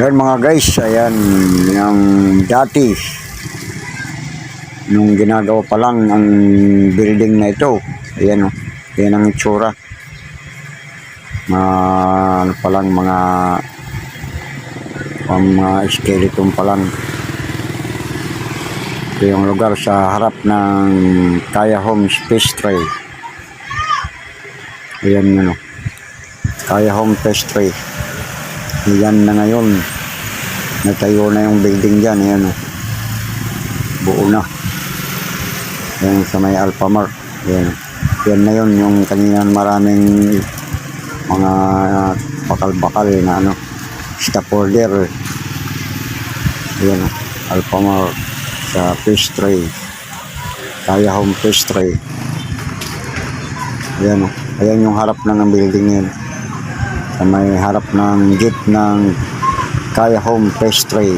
Yan mga guys, ayan, yung dati, nung ginagawa pa lang ang building na ito, ayan o, ayan ang itsura. Mga, ano pa lang, mga, ang mga skeleton pa lang. Ito yung lugar sa harap ng Kaya Home Space Tray. Ayan yun o. Kaya Home Space Tray. Yan na ngayon. Natayo na yung building dyan. Ayan o. Buo na. Yan sa may Alphamart. Yan. Yan na yun. Yung kanina maraming mga bakal-bakal na ano. Stop order. Yan o. Alphamart sa fish tray. Kaya home fish tray. Ayan o. Ayan yung harap ng building yan sa may harap ng gate ng Kaya Home Pastry.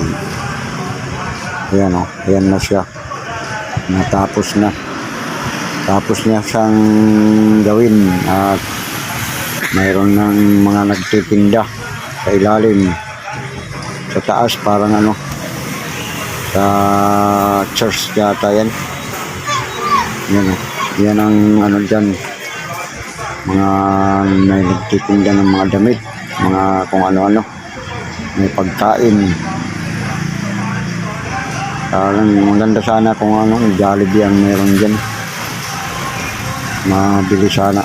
Ayan o, ayan na siya. Natapos na. Tapos niya siyang gawin at mayroon ng mga nagtitinda sa ilalim. Sa taas parang ano, sa church yata yan. Yan o, yan ang ano dyan, mga may nagtitinda ng mga damit, mga kung ano-ano, may pagkain. Parang maganda sana kung ano, Jollibee ang meron dyan. Mabili sana.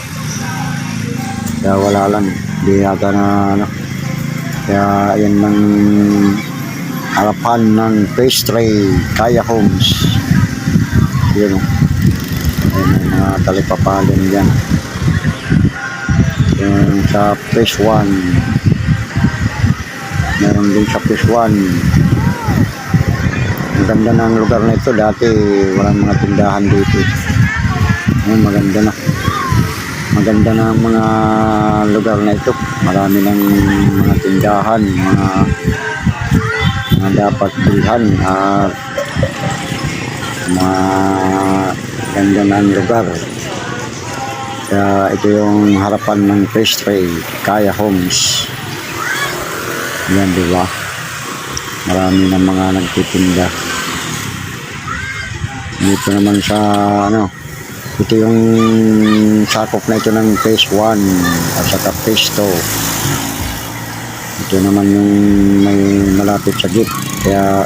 Kaya wala lang, hindi yata na ano. Kaya yan ng harapan ng pastry, Kaya Homes. Yun o. Yan ang mga talipapalin dyan yung sa phase 1 meron din sa phase 1 ang ganda ng lugar na ito. Dati walang mga tindahan dito. Ngayon maganda na. Maganda na ang mga lugar na ito. Marami ng mga tindahan mga mga dapat bilhan at mga ganda na lugar kaya ito yung harapan ng pastry, Kaya Homes. Yan, di ba? Marami ng mga nagtitinda. Dito naman sa, ano, ito yung sakop na ito ng phase 1 at saka phase 2. Ito naman yung may malapit sa gate. Kaya,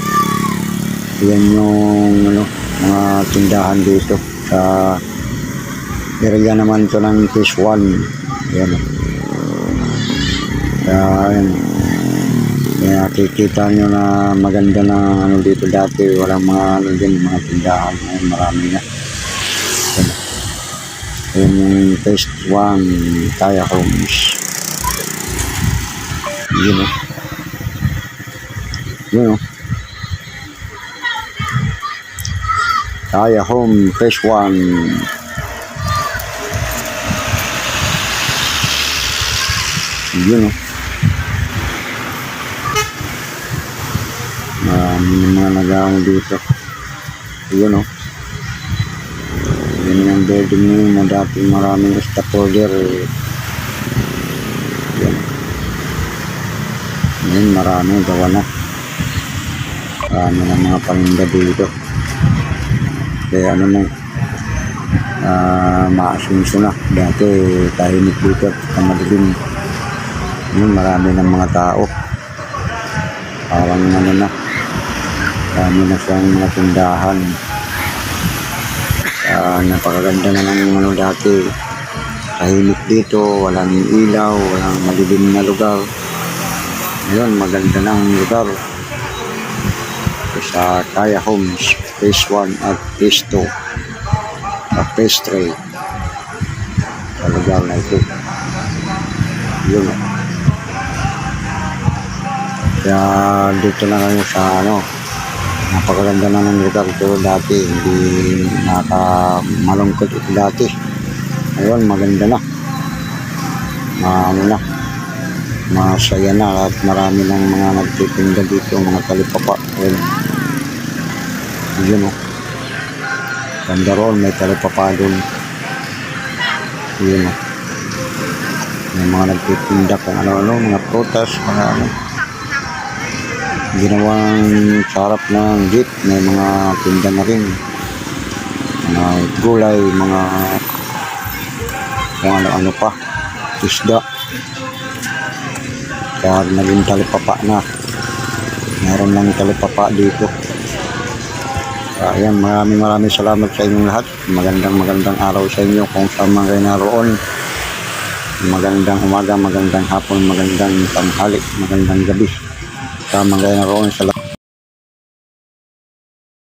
yan yung, ano, mga tindahan dito sa area naman ito ng phase 1 yan kaya yan kaya kikita nyo na maganda na ano dito dati. Walang mga ano din mga tindahan. Ngayon marami na. Yan yan yung phase 1 kaya homes yun o yun o kaya home phase 1 Yun o. Marami yung mga nag dito. Yun o. Yan yung building nyo na dati maraming stop order. Yan. Yan marami gawa na. Marami na mga paninda dito. Kaya ano na uh, maasunso na. Dati tahimik dito. Kamadilim. Yun, marami ng mga tao. Parang ano na. Marami na siyang mga tindahan. Uh, napakaganda na ng ano dati. Tahimik dito, walang ilaw, walang madilim na lugar. Ngayon, maganda na ang lugar. Sa Kaya Homes, Phase 1 at Phase 2. At Phase 3. Sa lugar na ito. Yun. Kaya dito na kayo sa ano, napakaganda na ng lugar ito dati. Hindi nakamalungkot ito dati. Ngayon, maganda na. Ano na, masaya na at marami ng mga nagtitinda dito, mga talipapa. Ayun. Yun o. Ganda roon, may talipapa doon. Yun o. May mga nagtitinda kung ano-ano, mga prutas, mga ano. Ginawang sa harap ng jeep may mga tinda na rin mga gulay mga kung ano-ano pa isda kaya naging talipapa na meron lang talipapa dito Ayan, maraming maraming salamat sa inyong lahat. Magandang magandang araw sa inyo kung saan man kayo naroon. Magandang umaga, magandang hapon, magandang tanghali, magandang gabi. Saan man kayo naroon sa lahat.